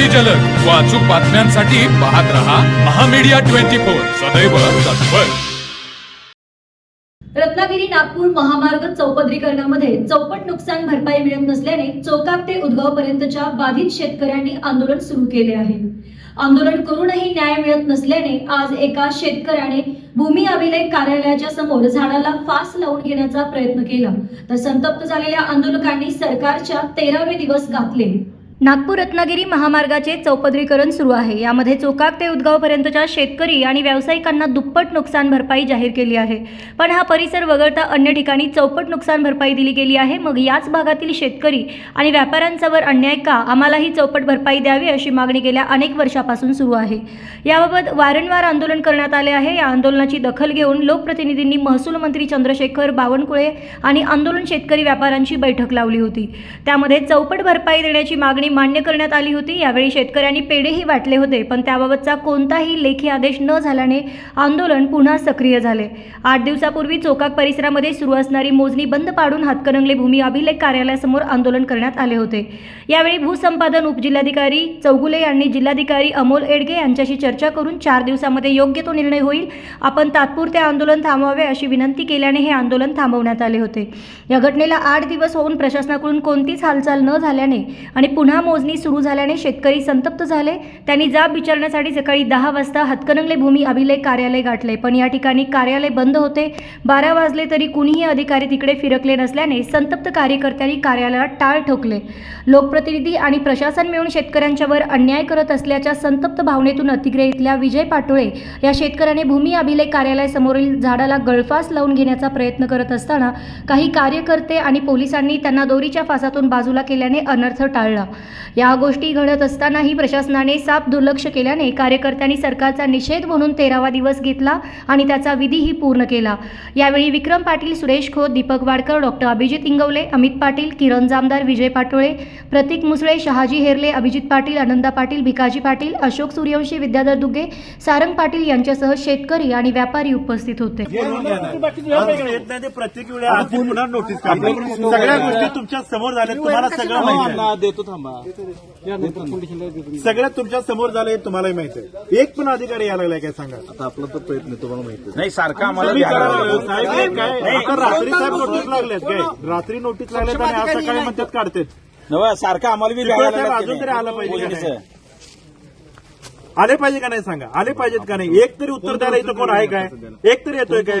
अति जलद. व अचूक बातम्यांसाठी पाहत रहा महामीडिया ट्वेंटी फोर. सदैव तत्पर. रत्नागिरी नागपूर महामार्ग चौपदरीकरणामध्ये चौपट नुकसान भरपाई मिळत नसल्याने चोकाक ते उदगाव पर्यंतच्या बाधित शेतकऱ्यांनी आंदोलन सुरू केले आहे. आंदोलन करूनही न्याय मिळत नसल्याने आज एका शेतकऱ्याने भूमी अभिलेख कार्यालयाच्या समोर झाडाला फास लावून घेण्याचा प्रयत्न केला. तर संतप्त झालेल्या आंदोलकांनी सरकारच्या तेरावे दिवस घातले नागपूर रत्नागिरी महामार्गाचे चौपदरीकरण सुरू आहे. यामध्ये चोकाक ते उदगावपर्यंतच्या शेतकरी आणि व्यावसायिकांना दुप्पट नुकसान भरपाई जाहीर केली आहे. पण हा परिसर वगळता अन्य ठिकाणी चौपट नुकसान भरपाई दिली गेली आहे. मग याच भागातील शेतकरी आणि व्यापाऱ्यांच्यावर अन्याय का? आम्हालाही चौपट भरपाई द्यावी अशी मागणी गेल्या अनेक वर्षापासून सुरू आहे. याबाबत वारंवार आंदोलन करण्यात आले आहे. या आंदोलनाची दखल घेऊन लोकप्रतिनिधींनी महसूल मंत्री चंद्रशेखर बावनकुळे आणि आंदोलन शेतकरी व्यापाऱ्यांची बैठक लावली होती. त्यामध्ये चौपट भरपाई देण्याची मागणी मान्य करण्यात आली होती. यावेळी शेतकऱ्यांनी पेढेही वाटले होते पण त्याबाबतचा कोणताही लेखी आदेश न झाल्याने आंदोलन पुन्हा सक्रिय झाले. आठ दिवसापूर्वी चोकाक परिसरामध्ये सुरू असणारी मोजणी बंद पाडून हातकणंगले भूमी अभिलेख कार्यालयासमोर आंदोलन करण्यात आले होते. यावेळी भूसंपादन उपजिल्हाधिकारी चौगुले यांनी जिल्हाधिकारी अमोल एडगे यांच्याशी चर्चा करून चार दिवसामध्ये योग्य तो निर्णय होईल. आपण तात्पुरते आंदोलन थांबवावे अशी विनंती केल्याने हे आंदोलन थांबवण्यात आले होते. या घटनेला आठ दिवस होऊन प्रशासनाकडून कोणतीच हालचाल न झाल्याने आणि पुन्हा मोजणी सुरू झाल्याने शेतकरी संतप्त झाले. त्यांनी जाब विचारण्यासाठी सकाळी दहा वाजता हातकणंगले भूमी अभिलेख कार्यालय गाठले. पण या ठिकाणी कार्यालय बंद होते. बारा वाजले तरी कुणीही अधिकारी तिकडे फिरकले नसल्याने संतप्त कार्यकर्त्यांनी कार्यालयात टाळ ठोकले. लोकप्रतिनिधी आणि प्रशासन मिळून शेतकऱ्यांच्यावर अन्याय करत असल्याच्या संतप्त भावनेतून अतिग्रे इथल्या विजय पाटोळे या शेतकऱ्याने भूमी अभिलेख कार्यालयासमोरील झाडाला गळफास लावून घेण्याचा प्रयत्न करत असताना काही कार्यकर्ते आणि पोलिसांनी त्यांना दोरीच्या फासातून बाजूला केल्याने अनर्थ टाळला. या गोष्टी घडत असतानाही प्रशासनाने साफ दुर्लक्ष केल्याने कार्यकर्त्यांनी सरकारचा निषेध म्हणून तेरावा दिवस घेतला आणि त्याचा विधीही पूर्ण केला. यावेळी विक्रम पाटील सुरेश खोत दीपक वाडकर डॉक्टर अभिजित इंगवले अमित पाटील किरण जामदार विजय पाटोळे प्रतीक मुसळे शहाजी हेरले अभिजित पाटील आनंदा पाटील भिकाजी पाटील अशोक सूर्यवंशी विद्याधर दुग्गे सारंग पाटील यांच्यासह शेतकरी आणि व्यापारी उपस्थित होते. प्रत्येक वेळी नोटीस सगळ्या गोष्टी तुमच्यासमोर झाल्या तुम्हाला सगळं. देतो थांबा. या नंतर कंडिशनला देतो सगळ्या तुमच्यासमोर झालंय तुम्हालाही माहिती आहे. एक पण अधिकारी यायला लागलाय काय सांगा? आता आपला तर प्रयत्न आहे, तुम्हाला माहिती आहे. नाही सारखं आम्हाला तुम्ही घ्यायला करा, लागलं. साहेब हे काय? आता रात्री साहेब नोटीस लागलेत काय? रात्री नोटीस लागलेत आणि आज सकाळी म्हणतात काढतात. नव्ह, सारखं आम्हाला बी साहेब लागलं अजून तरी आलं पाहिजे का पोलीस. नाही? आले पाहिजे का नाही सांगा? आले पाहिजेत का नाही? एक तरी उत्तर द्यायला इथं कोण आहे काय? एक तरी येतोय काय?